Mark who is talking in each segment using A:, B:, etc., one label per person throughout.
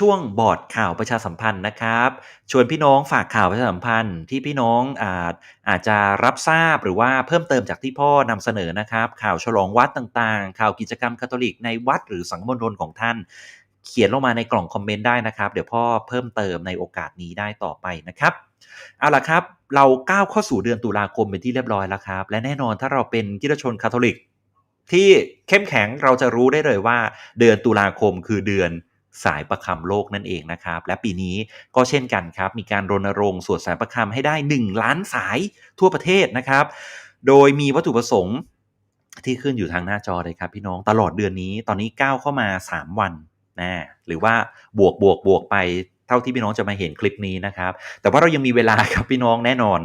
A: ช่วงบอร์ดข่าวประชาสัมพันธ์นะครับ ชวนพี่น้องฝากข่าวประชาสัมพันธ์ที่พี่น้องอาจอาจจะรับทราบหรือว่าเพิ่มเติมจากที่พ่อนำเสนอนะครับ ข่าวฉลองวัดต่างๆ ข่าวกิจกรรมคาทอลิกในวัดหรือสังฆมณฑลของท่าน เขียนลงมาในกล่องคอมเมนต์ได้นะครับ เดี๋ยวพ่อเพิ่มเติมในโอกาสนี้ได้ต่อไปนะครับเอาล่ะครับ เราก้าวเข้าสู่เดือนตุลาคมเป็นที่เรียบร้อยแล้วครับ และแน่นอนถ้าเราเป็นกิจชนคาทอลิกที่เข้มแข็งเราจะรู้ได้เลยว่าเดือนตุลาคมคือเดือน สายประคำโลกนั่นเองนะครับ และปีนี้ก็เช่นกันครับ มีการรณรงค์สวดสายประคำให้ได้ 1 ล้านสายทั่วประเทศนะครับ โดยมีวัตถุประสงค์ที่ขึ้นอยู่ทางหน้าจอเลยครับพี่น้องตลอดเดือนนี้ตอนนี้ก้าวเข้ามา 3 วันนะหรือว่าบวกบวกบวกไปเท่าที่พี่น้องจะมาเห็นคลิปนี้นะครับ แต่ว่าเรายังมีเวลาครับพี่น้องแน่นอน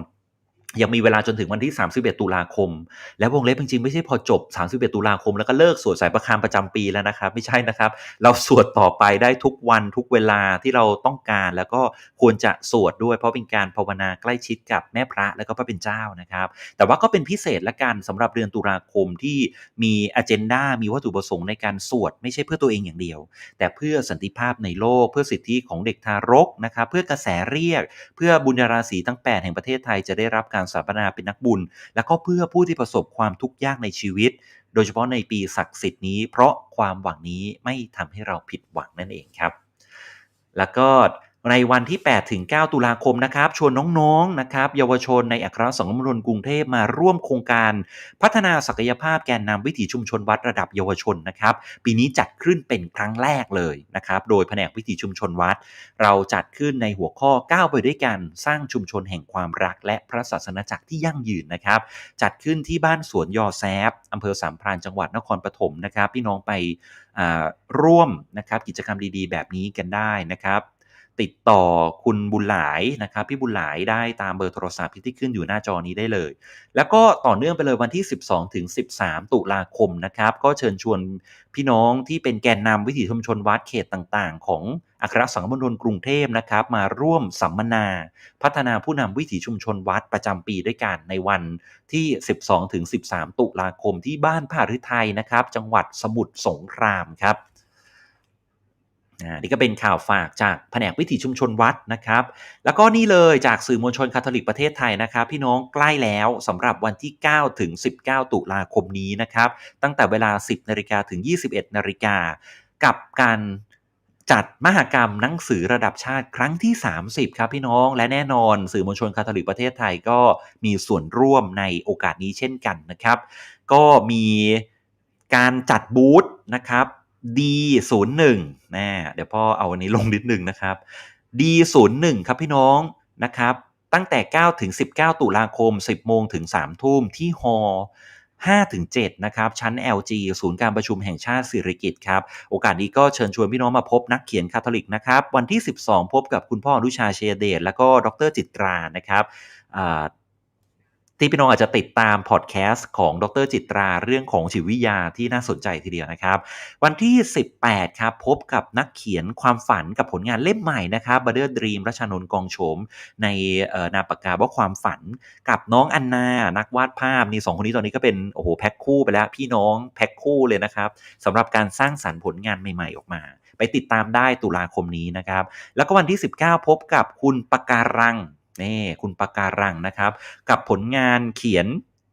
A: ยังมีเวลาจนถึงวันที่ 31 ตุลาคม และวงเล็บจริงๆ ไม่ใช่พอจบ 31 ตุลาคม แล้วก็เลิกสวดสายประคามประจำปีแล้วนะครับ ไม่ใช่นะครับ เราสวดต่อไปได้ทุกวันทุกเวลาที่เราต้องการแล้วก็ควรจะสวดด้วยเพราะเป็นการภาวนาใกล้ชิดกับแม่พระและก็พระเป็นเจ้านะครับ แต่ว่าก็เป็นพิเศษละกันสำหรับเดือนตุลาคมที่มีอ g e n d a มีวัตถุประสงค์ในการสวดไม่ใช่เพื่อตัวเองอย่างเดียว แต่เพื่อสันติภาพในโลก เพื่อสิทธิของเด็กทารกนะครับ เพื่อกระแสเรียก เพื่อบุญราศีทั้ง 8 แห่งประเทศไทยจะได้รับการสถาปนาเป็นนักบุญ แล้วก็เพื่อผู้ที่ประสบความทุกข์ยากในชีวิต โดยเฉพาะในปีศักดิ์สิทธิ์นี้ เพราะความหวังนี้ไม่ทำให้เราผิดหวังนั่นเองครับ แล้วก็ ในวันที่ 8 ถึง 9 ตุลาคมนะครับ ชวนน้องๆนะครับ เยาวชนในอัครสังคมณฑลกรุงเทพมาร่วมโครงการ พัฒนาศักยภาพแกนนำวิถีชุมชนวัดระดับเยาวชนนะครับ ปีนี้จัดขึ้นเป็นครั้งแรกเลยนะครับ โดยแผนกวิถีชุมชนวัด เราจัดขึ้นในหัวข้อก้าวไปด้วยกันสร้างชุมชนแห่งความรัก และพระศาสนาจักรที่ยั่งยืนนะครับ จัดขึ้นที่บ้านสวนยอแซฟอำเภอสามพรานจังหวัดนครปฐมนะครับ พี่น้องไปร่วมนะครับกิจกรรมดีๆ แบบนี้กันได้นะครับ ติดต่อคุณบุญหลายนะครับ พี่บุญหลายได้ตามเบอร์โทรศัพท์ที่ขึ้นอยู่หน้าจอนี้ได้เลย แล้วก็ต่อเนื่องไปเลยวันที่ 12ถึง13 ตุลาคมนะครับ ก็เชิญชวนพี่น้องที่เป็นแกนนำวิถีชุมชนวัดเขตต่างๆ ของอัครสังคมณฑลกรุงเทพนะครับ มาร่วมสัมมนา พัฒนาผู้นำวิถีชุมชนวัดประจำปีด้วยกันในวันที่ 12ถึง13 ตุลาคมที่บ้านผ่าฤทัยนะครับ จังหวัดสมุทรสงครามครับ นี่ก็เป็นข่าวฝากจากแผนกวิถีชุมชนวัดนะครับ แล้วก็นี่เลยจากสื่อมวลชนคาทอลิกประเทศไทยนะครับ พี่น้องใกล้แล้วสำหรับวันที่ 9 ถึง 19 ตุลาคมนี้นะครับ ตั้งแต่เวลา 10 นาฬิกาถึง 21 นาฬิกา กับการจัดมหกรรมหนังสือระดับชาติครั้งที่ 30 ครับพี่น้องและแน่นอน สื่อมวลชนคาทอลิกประเทศไทยก็มีส่วนร่วมในโอกาสนี้เช่นกันนะครับ ก็มีการจัดบูธนะครับ D01 นะเดี๋ยวพ่อเอาอันนี้ลงนิดนึงนะครับ D01 ครับพี่น้องนะครับตั้งแต่ 9 ถึง 19 ตุลาคม 10 โมงถึง 3 ทุ่มที่ฮอ5ถึง7นะครับ ชั้น LG ศูนย์การประชุมแห่งชาติสิริกิติ์ครับ โอกาสนี้ก็เชิญชวนพี่น้องมาพบนักเขียนคาทอลิกนะครับ วันที่ 12 พบกับคุณพ่ออนุชาเชเดช แล้วก็ดรจิตรานะครับ ที่พี่น้องอาจจะติดตามพอดแคสต์ของดรจิตราเรื่องของจิตวิทยาที่น่าสนใจทีเดียวนะครับ วันที่ 18 ครับ พบกับนักเขียนความฝันกับผลงานเล่มใหม่นะครับบัเดอร์ดรีมรัชนนท์กองโฉม ในนามปากกาว่าความฝันกับน้องอันนา นักวาดภาพนี่สองคนนี้ตอนนี้ก็เป็นโอ้โหแพ็คคู่ไปแล้วพี่น้องแพ็คคู่เลยนะครับสำหรับการสร้างสรรค์ผลงานใหม่ ๆ ออกมา ไปติดตามได้ตุลาคมนี้นะครับ แล้วก็วันที่ 19 พบกับคุณปากการัง นี่คุณปากการังนะครับ กับผลงานเขียน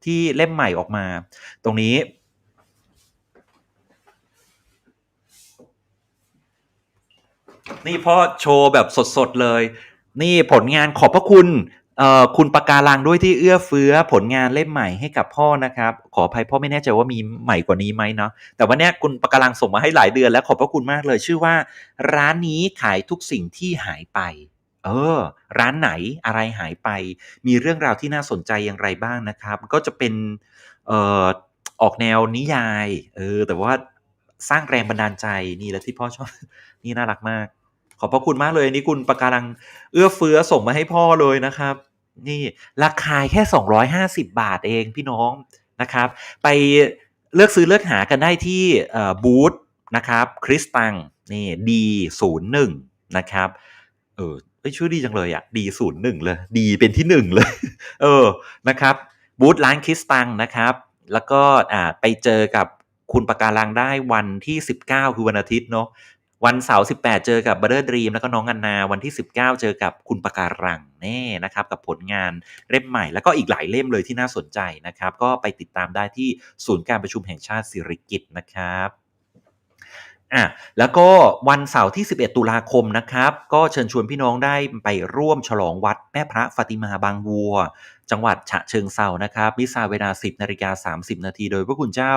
A: ที่เล่มใหม่ออกมา ตรงนี้นี่พ่อโชว์แบบสดๆเลย นี่ผลงานขอบพระคุณเอ่อคุณปากการังด้วยที่เอื้อเฟื้อผลงานเล่มใหม่ให้กับพ่อนะครับ ขออภัยพ่อไม่แน่ใจว่ามีใหม่กว่านี้ไหมเนาะแต่ว่าเนี้ยคุณปาการังส่งมาให้หลายเดือนแล้วขอบพระคุณมากเลย ชื่อว่า ร้านนี้ขายทุกสิ่งที่หายไป เออ ร้านไหนอะไรหายไป มีเรื่องราวที่น่าสนใจอย่างไรบ้างนะครับ ก็จะเป็นเอ่อออกแนวนิยายเออแต่ว่าสร้างแรงบันดาลใจนี่แหละที่พ่อชอบ นี่น่ารักมาก ขอบพระคุณมากเลยนี่คุณปากการังเอื้อเฟื้อส่งมาให้พ่อเลยนะครับ นี่ราคาแค่ 250 บาทเองพี่น้องนะครับ ไปเลือกซื้อเลือกหากันได้ที่บูธนะครับคริสตังนี่ D01 นะครับเออ เอ้ยชื่อดีจังเลยอะ D01 เลย ดีเป็นที่หนึ่งเลย เออนะครับบูธร้านคิสตังนะครับ แล้วก็อ่าไปเจอกับคุณปากการังได้วันที่ 19 คือวันอาทิตย์เนาะวันเสาร์18 เจอกับ Brother Dream แล้วก็น้องอันนาวันที่ 19 เจอกับคุณประการังแน่นะครับ กับผลงานเล่มใหม่ แล้วก็อีกหลายเล่มเลยที่น่าสนใจนะครับ ก็ไปติดตามได้ที่ศูนย์การประชุมแห่งชาติสิริกิตนะครับ อะแล้วก็วันเสาร์ที่ 11 ตุลาคมนะครับ ก็เชิญชวนพี่น้องได้ไปร่วมฉลองวัดแม่พระฟาติมาบางวัว จังหวัดฉะเชิงเซานะครับมิซาเวลา 10นาฬิกา30 นาที โดยพระคุณเจ้า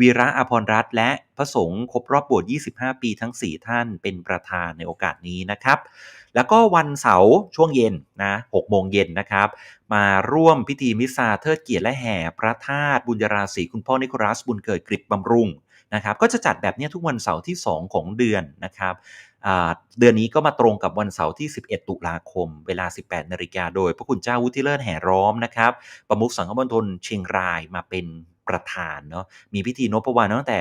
A: วีระอภรรัตน์และพระสงฆ์ครบรอบบวช 25 ปีทั้ง 4 ท่านเป็นประธานในโอกาสนี้นะครับ แล้วก็วันเสาร์ช่วงเย็นนะ6โมงเย็นนะครับ มาร่วมพิธีมิซาเทิดเกียรติและแห่พระธาตุบุญราศีคุณพ่อนิโคลัสบุญเกิดกริบบำรุง นะครับก็จะจัดแบบนี้ทุกวันเสาร์ที่ 2 ของเดือนนะครับเดือนนี้ก็มาตรงกับวันเสาร์ที่ 11 ตุลาคม เวลา 18 นาฬิกาโดย พระคุณเจ้าวุฒิเลิศแห่ร้อมนะครับประมุขสังฆมณฑลเชียงรายมาเป็นประธานเนาะมีพิธีนพวานตั้งแต่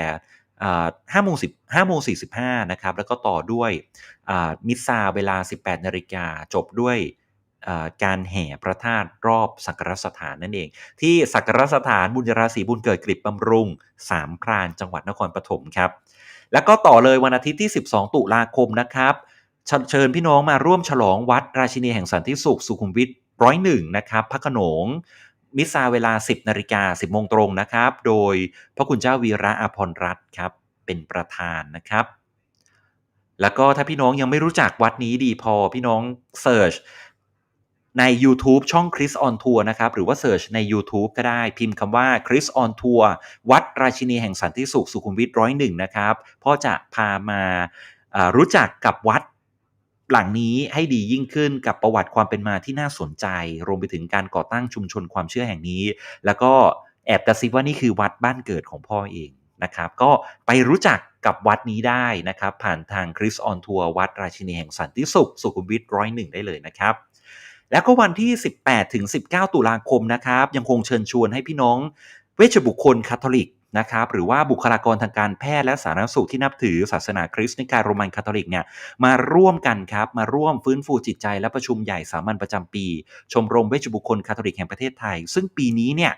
A: ห้าโมงสิบห้าโมงสี่สิบห้านะครับแล้วก็ต่อด้วยมิสซาเวลา 18 นาฬิกาจบด้วย การแห่พระธาตุรอบสักการสถานนั่นเอง ที่สักการสถานบุญราศีบุญเกิดกริบบำรุงสามพรานจังหวัดนครปฐมครับ แล้วก็ต่อเลยวันอาทิตย์ที่ 12 ตุลาคมนะครับเชิญพี่น้องมาร่วมฉลองวัดราชินีแห่งสันติสุขสุขุมวิทร้อยหนึ่งนะครับพระขนงมิซาเวลา 10นาฬิกา10โมงตรงนะครับ โดยพระคุณเจ้าวีระอภรรัตน์ครับเป็นประธานนะครับ แล้วก็ถ้าพี่น้องยังไม่รู้จักวัดนี้ดีพอพี่น้องเสิร์ช ใน YouTube ช่อง Chris on Tour นะครับหรือว่าเสิร์ชใน YouTube ก็ได้พิมพ์คำว่า Chris on Tour วัดราชินีแห่งสันติสุขสุขุมวิทร้อยหนึ่งนะครับพ่อจะพามารู้จักกับวัดหลังนี้ให้ดียิ่งขึ้นกับประวัติความเป็นมาที่น่าสนใจ รวมไปถึงการก่อตั้งชุมชนความเชื่อแห่งนี้ แล้วก็แอบกระซิบว่านี่คือวัดบ้านเกิดของพ่อเองนะครับ ก็ไปรู้จักกับวัดนี้ได้นะครับ ผ่านทางคริสออนทัวร์วัดราชินีแห่งสันติสุข สุขุมวิทร้อยหนึ่งได้เลยนะครับ แล้วก็วันที่ 18ถึง19 ตุลาคมนะครับ ยังคงเชิญชวนให้พี่น้องเวชบุคคลคาทอลิกนะครับหรือว่าบุคลากรทางการแพทย์และสาธารณสุขที่นับถือศาสนาคริสต์ในกายโรมันคาทอลิกเนี่ยมาร่วมกันครับ มาร่วมฟื้นฟูจิตใจและประชุมใหญ่สามัญประจำปี ชมรมเวชบุคคลคาทอลิกแห่งประเทศไทย ซึ่งปีนี้เนี่ย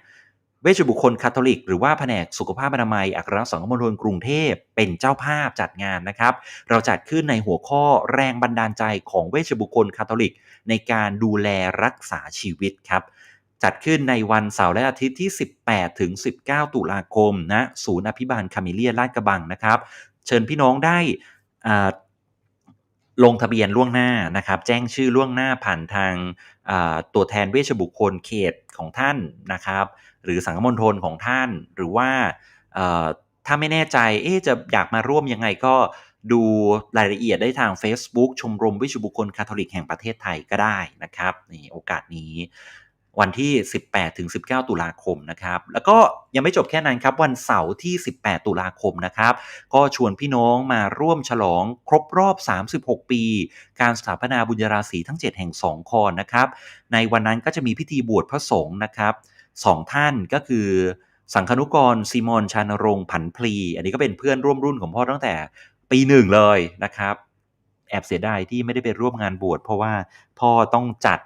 A: เวชบุคคลคาทอลิก หรือว่าแผนกสุขภาพอนามัยอัครสังคมณฑลกรุงเทพเป็นเจ้าภาพจัดงานนะครับ เราจัดขึ้นในหัวข้อแรงบันดาลใจของเวชบุคคลคาทอลิก ในการดูแลรักษาชีวิตครับจัดขึ้นในวันเสาร์และอาทิตย์ที่ 18 ถึง 19 ตุลาคมนะศูนย์อภิบาลคามิเลียลาดกระบังนะครับ เชิญพี่น้องได้ ลงทะเบียนล่วงหน้านะครับ แจ้งชื่อล่วงหน้าผ่านทางตัวแทนเวชบุคคลเขตของท่านนะครับ หรือสังคมณฑลของท่าน หรือว่าถ้าไม่แน่ใจเอ๊จะอยากมาร่วมยังไงก็ดูรายละเอียดได้ทาง Facebook ชมรมวิชบุคคลคาทอลิกแห่งประเทศไทยก็ได้นะครับนี่โอกาสนี้ วันที่ 18ถึง19 ตุลาคมนะครับ แล้วก็ยังไม่จบแค่นั้นครับ วันเสาร์ที่ 18 ตุลาคมนะครับ ก็ชวนพี่น้องมาร่วมฉลองครบรอบ 36 ปี การสถาปนาบุญราศีทั้ง 7 แห่งสองคอนนะครับ ในวันนั้นก็จะมีพิธีบวชพระสงฆ์นะครับสองท่านก็คือสังคนุกรซีมอนชานรงผันพลี อันนี้ก็เป็นเพื่อนร่วมรุ่นของพ่อตั้งแต่ปีหนึ่งเลยนะครับ แอบเสียดายที่ไม่ได้ไปร่วมงานบวชเพราะว่าพ่อต้องจัด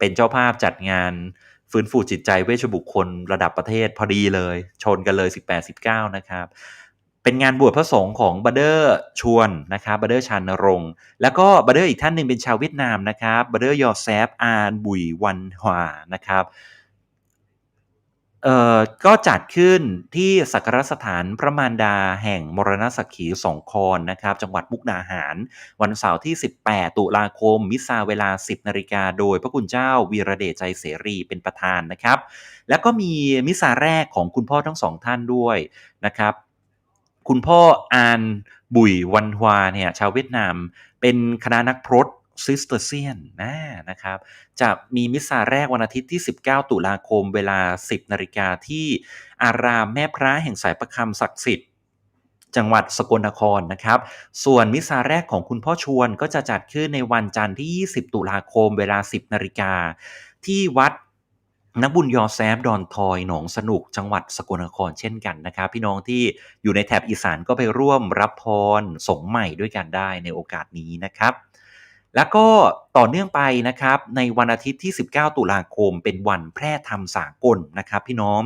A: เป็นเจ้าภาพจัดงานฟื้นฟูจิตใจเวชบุคคลระดับประเทศพอดีเลย ชนกันเลย 18-19 นะครับ เป็นงานบวชพระสงฆ์ของบัเดอร์ชวนนะครับบัเดอร์ชานรงแล้วก็บัเดอร์อีกท่านหนึ่งเป็นชาวเวียดนามนะครับบัเดอร์ยอแซฟอานบุยวันฮวานะครับ เอ่อก็จัดขึ้นที่สักการสถานพระมารดาแห่งมรณสักขีสองคอนนะครับ จังหวัดมุกดาหาร วันเสาร์ที่ 18 ตุลาคม มิซาเวลา 10 นาฬิกาโดยพระคุณเจ้าวีระเดชใจเสรีเป็นประธานนะครับ แล้วก็มีมิซาแรกของคุณพ่อทั้งสองท่านด้วยนะครับ คุณพ่ออานบุยวันฮวาเนี่ยชาวเวียดนาม เป็นคณะนักพรต ซิสเตอร์เซียนนะนะครับจะมีมิสซาแรกวันอาทิตย์ที่ 19 ตุลาคมเวลา 10 นาฬิกาที่อารามแม่พระแห่งสายประคำศักดิ์สิทธิ์จังหวัดสกลนครนะครับ ส่วนมิสซาแรกของคุณพ่อชวนก็จะจัดขึ้นในวันจันทร์ที่ 20 ตุลาคมเวลา 10 นาฬิกา ที่วัดนักบุญยอแซฟดอนทอยหนองสนุกจังหวัดสกลนครเช่นกันนะครับ พี่น้องที่อยู่ในแถบอีสานก็ไปร่วมรับพรสงใหม่ด้วยกันได้ในโอกาสนี้นะครับ แล้วก็ต่อเนื่องไปนะครับในวันอาทิตย์ที่ 19 ตุลาคม เป็นวันแพร่ธรรมสากลนะครับพี่น้อง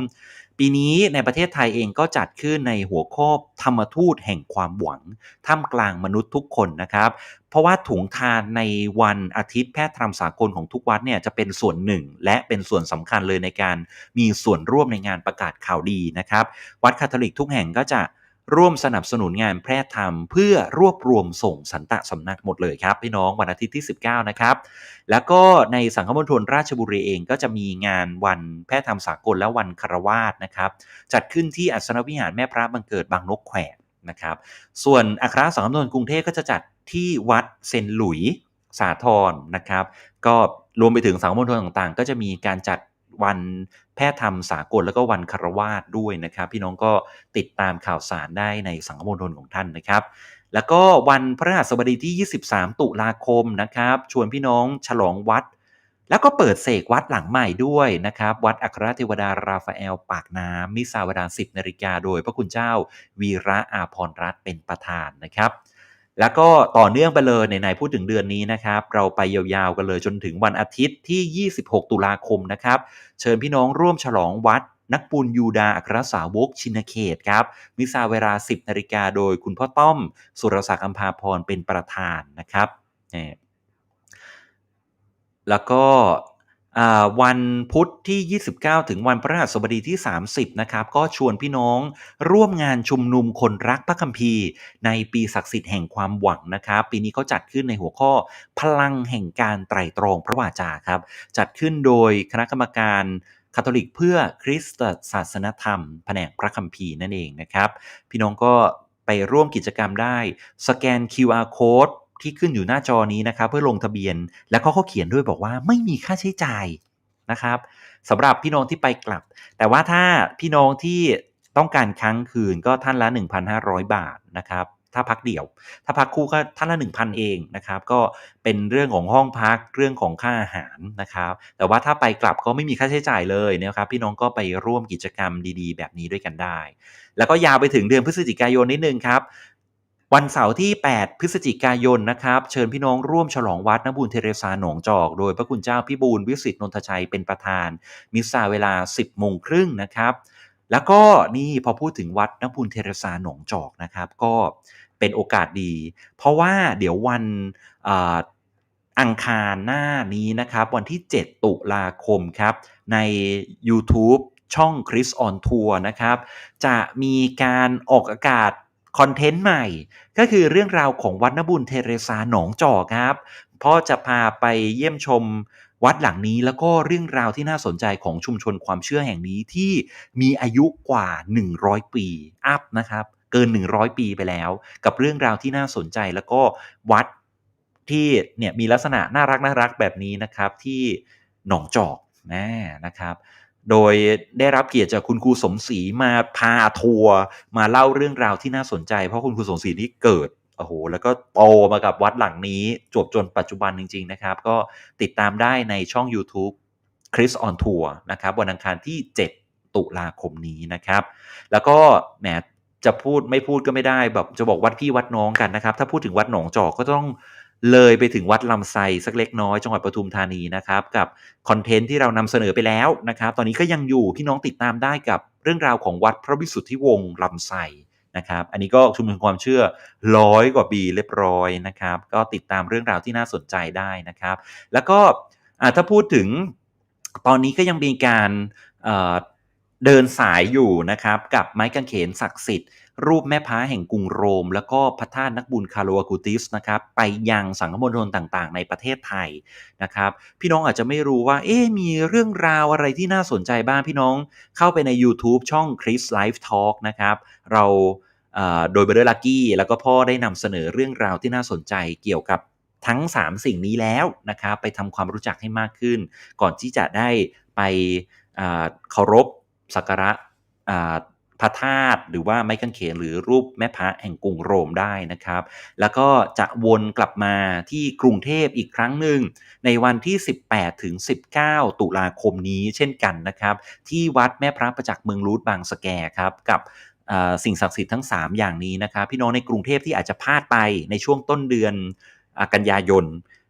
A: ปีนี้ในประเทศไทยเองก็จัดขึ้นในหัวข้อธรรมทูตแห่งความหวังท่ามกลางมนุษย์ทุกคนนะครับ เพราะว่าถุงทานในวันอาทิตย์แพทย์ธรรมสากลของทุกวัดเนี่ยจะเป็นส่วนหนึ่ง และเป็นส่วนสำคัญเลยในการมีส่วนร่วมในงานประกาศข่าวดีนะครับ วัดคาทอลิกทุกแห่งก็จะ ร่วมสนับสนุนงานแพทย์ธรรม เพื่อรวบรวมส่งสันตะสำนักหมดเลยครับ พี่น้องวันอาทิตย์ที่ 19 นะครับ แล้วก็ในสังคมณฑลราชบุรีเองก็จะมีงานวันแพทย์ธรรมสากลและวันคารวาสนะครับ จัดขึ้นที่อัศนวิหารแม่พระบังเกิดบางนกแขวนะครับส่วนอัครสังคมณฑลกรุงเทพก็จะจัดที่วัดเซนหลุยสาทรนะครับ ก็รวมไปถึงสังคมณฑลต่างๆ ก็จะมีการจัด วันแพทย์ธรรมสากลแล้วก็วันคารวาสด้วยนะครับ พี่น้องก็ติดตามข่าวสารได้ในสังคมณฑลของท่านนะครับ แล้วก็วันพฤหัสบดีที่ 23 ตุลาคมนะครับ ชวนพี่น้องฉลองวัด แล้วก็เปิดเสกวัดหลังใหม่ด้วยนะครับ วัดอัครเทวดาราฟาเอล ปากน้ำมิซาวลา10นาฬิกาโดยพระคุณเจ้า วีระอาพรรัตน์เป็นประธานนะครับ แล้วก็ต่อเนื่องไปเลยในๆพูดถึงเดือนนี้นะครับ เราไปยาวๆกันเลยจนถึงวันอาทิตย์ที่ 26 ตุลาคมนะครับ เชิญพี่น้องร่วมฉลองวัดนักบุญยูดาอัครสาวกชินเขตครับ มิซาเวลา 10 นาฬิกาโดยคุณพ่อต้อม สุรศักดิ์อัมพาพรเป็นประธานนะครับนี่แล้วก็ วันพุธที่ 29 ถึงวันพฤหัสบดีที่ 30 นะครับ ก็ชวนพี่น้องร่วมงานชุมนุมคนรักพระคัมภีร์ ในปีศักดิ์สิทธิ์แห่งความหวังนะครับ ปีนี้เขาจัดขึ้นในหัวข้อพลังแห่งการไตรตรองพระวาจาครับ จัดขึ้นโดยคณะกรรมการคาทอลิกเพื่อคริสตศาสนธรรม แผนกพระคัมภีร์นั่นเองนะครับ พี่น้องก็ไปร่วมกิจกรรมได้ สแกน QR code ที่ขึ้นอยู่หน้าจอนี้นะครับ เพื่อลงทะเบียน แล้วก็เขาเขียนด้วยบอกว่าไม่มีค่าใช้จ่ายนะครับสำหรับพี่น้องที่ไปกลับ แต่ว่าถ้าพี่น้องที่ต้องการค้างคืนก็ท่านละ 1,500 บาทนะครับถ้าพักเดี่ยว ถ้าพักคู่ก็ท่านละ1,000 เองนะครับ ก็เป็นเรื่องของห้องพักเรื่องของค่าอาหารนะครับ แต่ว่าถ้าไปกลับก็ไม่มีค่าใช้จ่ายเลยนะครับ พี่น้องก็ไปร่วมกิจกรรมดีๆ แบบนี้ด้วยกันได้ แล้วก็ยาวไปถึงเดือนพฤศจิกายนนิดนึงครับ วันเสาร์ที่ 8 พฤศจิกายนนะครับ เชิญพี่น้องร่วมฉลองวัดนบุญเทเรซาหนองจอก โดยพระคุณเจ้าพิบูลวิสิตนนทชัยเป็นประธาน มิสซาเวลา 10โมงครึ่งนะครับ แล้วก็นี่พอพูดถึงวัดนบุญเทเรซาหนองจอกนะครับ ก็เป็นโอกาสดี เพราะว่าเดี๋ยววันอังคารหน้านี้นะครับ วันที่ 7 ตุลาคมครับ ใน YouTube ช่อง Chris on Tour นะครับ จะมีการออกอากาศ คอนเทนต์ใหม่ ก็คือเรื่องราวของวัดนบุญเทเรซาหนองจอกครับพ่อจะพาไปเยี่ยมชมวัดหลังนี้แล้วก็เรื่องราวที่น่าสนใจของชุมชนความเชื่อแห่งนี้ที่มีอายุกว่า 100 ปี อัพนะครับ เกิน 100 ปีไปแล้ว กับเรื่องราวที่น่าสนใจแล้วก็วัดที่เนี่ยมีลักษณะน่ารักน่ารักแบบนี้นะครับที่หนองจอกนะนะครับ โดยได้รับเกียรติจากคุณครูสมศรีมาพาทัวร์มาเล่าเรื่องราวที่น่าสนใจ เพราะคุณครูสมศรีนี่เกิดโอ้โหแล้วก็โตมากับวัดหลังนี้จบจนปัจจุบันจริง ๆ นะครับ ก็ติดตามได้ในช่อง YouTube Chris on Tour นะครับวันอังคารที่ 7 ตุลาคมนี้นะครับ แล้วก็แหมจะพูดไม่พูดก็ไม่ได้แบบจะบอกวัดพี่วัดน้องกันนะครับ ถ้าพูดถึงวัดหนองจอกก็ต้อง เลยไปถึงวัดลำไซสักเล็กน้อยจังหวัดปทุมธานีนะครับ กับคอนเทนต์ที่เรานำเสนอไปแล้วนะครับ ตอนนี้ก็ยังอยู่พี่น้องติดตามได้กับเรื่องราวของวัดพระวิสุทธิวงศ์ลำไซนะครับ อันนี้ก็ชุมชนความเชื่อร้อยกว่าปีเรียบร้อยนะครับ ก็ติดตามเรื่องราวที่น่าสนใจได้นะครับ แล้วก็ถ้าพูดถึงตอนนี้ก็ยังมีการเดินสายอยู่นะครับ กับไม้กางเขนศักดิ์สิทธิ์ รูปแม่พ้าแห่งกรุงโรม แล้วก็พระธาตุนักบุญคาโลอากูติสนะครับไปยังสังคมณฑลต่างๆ ในประเทศไทยนะครับ พี่น้องอาจจะไม่รู้ว่า เอ๊มีเรื่องราวอะไรที่น่าสนใจบ้างพี่น้องเข้าไปใน YouTube ช่อง Chris Life Talk นะครับเราโดยเบอร์ลักกี้แล้วก็พ่อได้นำเสนอเรื่องราวที่น่าสนใจเกี่ยวกับทั้ง 3 สิ่งนี้แล้วนะครับไปทำความรู้จักให้มากขึ้น ก่อนที่จะได้ไปเคารพสักการะ พระธาตุหรือว่าไม้กางเขนหรือรูปแม่พระแห่งกรุงโรมได้นะครับ แล้วก็จะวนกลับมาที่กรุงเทพอีกครั้งหนึ่ง ในวันที่ 18ถึง19 ตุลาคมนี้เช่นกันนะครับ ที่วัดแม่พระประจักษ์เมืองรูทบางสแกครับกับสิ่งศักดิ์สิทธิ์ทั้ง 3 อย่างนี้นะครับพี่น้องในกรุงเทพที่อาจจะพลาดไปในช่วงต้นเดือนกันยายน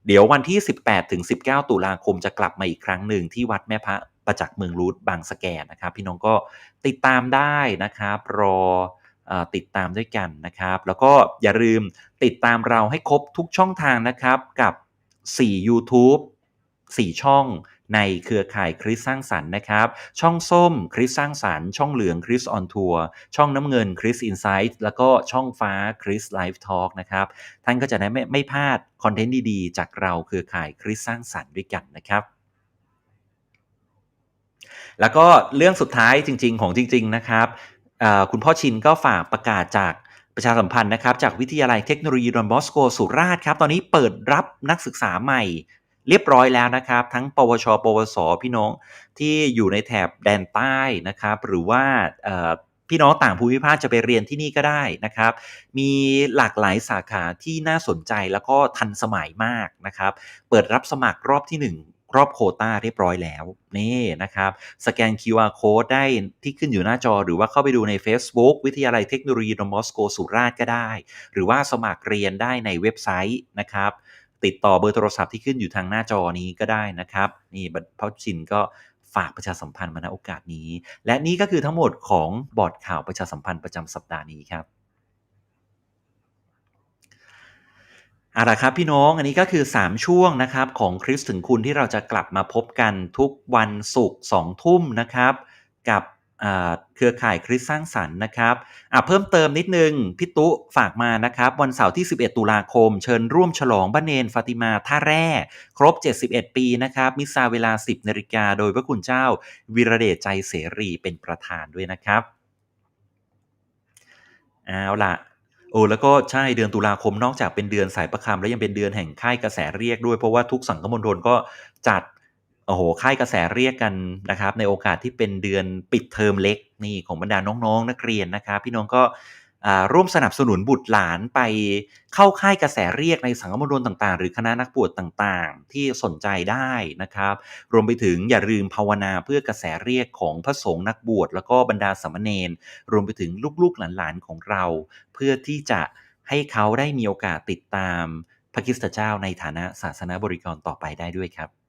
A: เดี๋ยววันที่ 18ถึง19 ตุลาคมจะกลับมาอีกครั้งหนึ่งที่วัดแม่พระ ประจักษ์เมืองรูทบางสะแกนนะครับ พี่น้องก็ติดตามได้นะครับรอเออติดตามด้วยกันนะครับ แล้วก็อย่าลืมติดตามเราให้ครบทุกช่องทางนะครับกับ 4 YouTube 4 ช่องในเครือข่ายคริสสร้างสรรค์นะครับ ช่องส้มคริสสร้างสรรค์ช่องเหลืองคริสออนทัวร์ช่องน้ำเงินคริสอินไซต์แล้วก็ช่องฟ้าคริสไลฟ์ทอล์กนะครับ ท่านก็จะได้ไม่ไม่พลาดคอนเทนต์ดีๆ จากเราเครือข่ายคริสสร้างสรรค์ด้วยกันนะครับ แล้วก็เรื่องสุดท้ายจริง ๆ ของจริง ๆ นะครับคุณพ่อชินก็ฝากประกาศจากประชาสัมพันธ์นะครับ จากวิทยาลัยเทคโนโลยีดอนบอสโกสุราษฎร์ครับ ตอนนี้เปิดรับนักศึกษาใหม่ เรียบร้อยแล้วนะครับ ทั้ง ปวช ปวส พี่น้องที่อยู่ในแถบแดนใต้นะครับ หรือว่าพี่น้องต่างภูมิภาคจะไปเรียนที่นี่ก็ได้นะครับ มีหลากหลายสาขาที่น่าสนใจแล้วก็ทันสมัยมากนะครับ เปิดรับสมัครรอบที่ 1 รอบโคต้าเรียบร้อยแล้วนี่นะครับสแกน QR Code ได้ที่ขึ้นอยู่หน้าจอ หรือว่าเข้าไปดูใน Facebook วิทยาลัยเทคโนโลยีดอมอสโกสุราษฎร์ก็ได้ หรือว่าสมัครเรียนได้ในเว็บไซต์นะครับ ติดต่อเบอร์โทรศัพท์ที่ขึ้นอยู่ทางหน้าจอนี้ก็ได้นะครับ นี่บัตรพ่อชินก็ฝากประชาสัมพันธ์มาณโอกาสนี้ และนี่ก็คือทั้งหมดของบอร์ดข่าวประชาสัมพันธ์ประจำสัปดาห์นี้ครับ เอาละครับพี่น้องอันนี้ก็คือ 3 ช่วงนะครับของคริสถึงคุณที่เราจะกลับมาพบกันทุกวันศุกร์2ทุ่มนะครับ กับเครือข่ายคริสสร้างสรรค์นะครับอะเพิ่มเติมนิดนึงพี่ตุฝากมานะครับ วันเสาร์ที่ 11 ตุลาคม เชิญร่วมฉลองบ้านเนนฟาติมาท่าแร่ ครบ 71 ปีนะครับ มิสซาเวลา 10นาฬิกาโดยพระคุณเจ้าวิระเดชใจเสรีเป็นประธานด้วยนะครับ เอาล่ะ โอ้แล้วก็ใช่เดือนตุลาคมนอกจากเป็นเดือนสายประคำแล้วยังเป็นเดือนแห่งค่ายกระแสเรียกด้วย เพราะว่าทุกสังคมณฑลก็จัดโอ้โหค่ายกระแสเรียกกันนะครับ ในโอกาสที่เป็นเดือนปิดเทอมเล็กนี่ของบรรดาน้องๆนักเรียนนะครับ พี่น้องก็ ร่วมสนับสนุนบุตรหลานไปเข้าค่ายกระแสเรียกในสังคมณฑลต่างๆ หรือคณะนักบวชต่างๆ ที่สนใจได้นะครับ รวมไปถึงอย่าลืมภาวนาเพื่อกระแสเรียกของพระสงฆ์นักบวชแล้วก็บรรดาสามเณรรวมไปถึงลูกๆหลานๆของเรา เพื่อที่จะให้เขาได้มีโอกาสติดตามพระคิสตเจ้าในฐานะศาสนาบริกรต่อไปได้ด้วยครับ